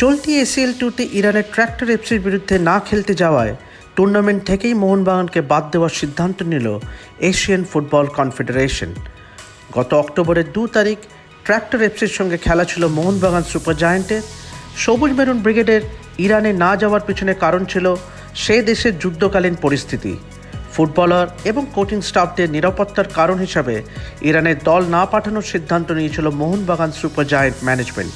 চলতি এসিএল টুতে ইরানের ট্র্যাক্টর এফসির বিরুদ্ধে না খেলতে যাওয়ায় টুর্নামেন্ট থেকেই মোহনবাগানকে বাদ দেওয়ার সিদ্ধান্ত নিল এশিয়ান ফুটবল কনফেডারেশন। গত অক্টোবরের দু তারিখ ট্র্যাক্টর এফসির সঙ্গে খেলা ছিল মোহনবাগান সুপার জায়ান্টের। সবুজ মেরুন ব্রিগেডের ইরানে না যাওয়ার পিছনে কারণ ছিল সে দেশের যুদ্ধকালীন পরিস্থিতি। ফুটবলার এবং কোচিং স্টাফদের নিরাপত্তার কারণ হিসাবে ইরানের দল না পাঠানোর সিদ্ধান্ত নিয়েছিল মোহনবাগান সুপার জায়েন্ট ম্যানেজমেন্ট।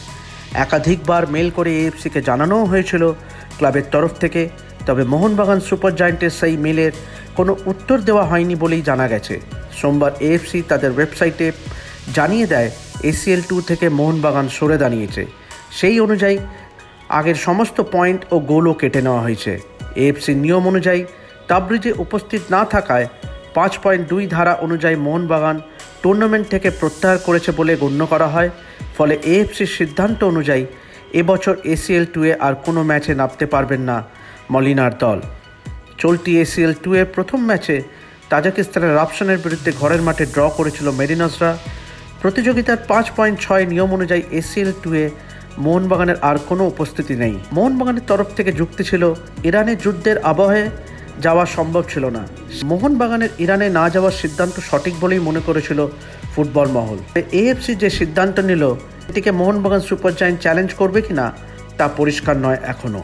একাধিকবার মেল করে এএফসিকে জানানোও হয়েছিল ক্লাবের তরফ থেকে, তবে মোহনবাগান সুপার জায়েন্টের সেই মেলের কোনো উত্তর দেওয়া হয়নি বলেই জানা গেছে। সোমবার এএফসি তাদের ওয়েবসাইটে জানিয়ে দেয় এসিএল টু থেকে মোহনবাগান সরে দাঁড়িয়েছে। সেই অনুযায়ী আগের সমস্ত পয়েন্ট ও গোলও কেটে নেওয়া হয়েছে। এএফসির নিয়ম অনুযায়ী তাবরিজে উপস্থিত না থাকায় পাঁচ পয়েন্ট দুই ধারা অনুযায়ী মোহনবাগান টুর্নামেন্ট থেকে প্রত্যাহার করেছে বলে গণ্য করা হয়। ফলে এএফসির সিদ্ধান্ত অনুযায়ী এবছর এসিএল টুয়ে আর কোনো ম্যাচে নামতে পারবেন না মলিনার দল। চলতি এসিএল টু এর প্রথম ম্যাচে তাজাকিস্তানের রাপশনের বিরুদ্ধে ঘরের মাঠে ড্র করেছিল মেরিনসরা প্রতিযোগিতার পাঁচ পয়েন্ট ছয় নিয়ম অনুযায়ী এসিএল টু এ মোহনবাগানের আর কোনো উপস্থিতি নেই। মোহনবাগানের তরফ থেকে যুক্তি ছিল, ইরানের যুদ্ধের আবহে যাওয়া সম্ভব ছিল না। মোহনবাগানের ইরানে না যাওয়ার সিদ্ধান্ত সঠিক বলেই মনে করেছিল ফুটবল মহল। এএফসি যে সিদ্ধান্ত নিল, এটিকে মোহনবাগান সুপার জায়েন্ট চ্যালেঞ্জ করবে কিনা তা পরিষ্কার নয় এখনও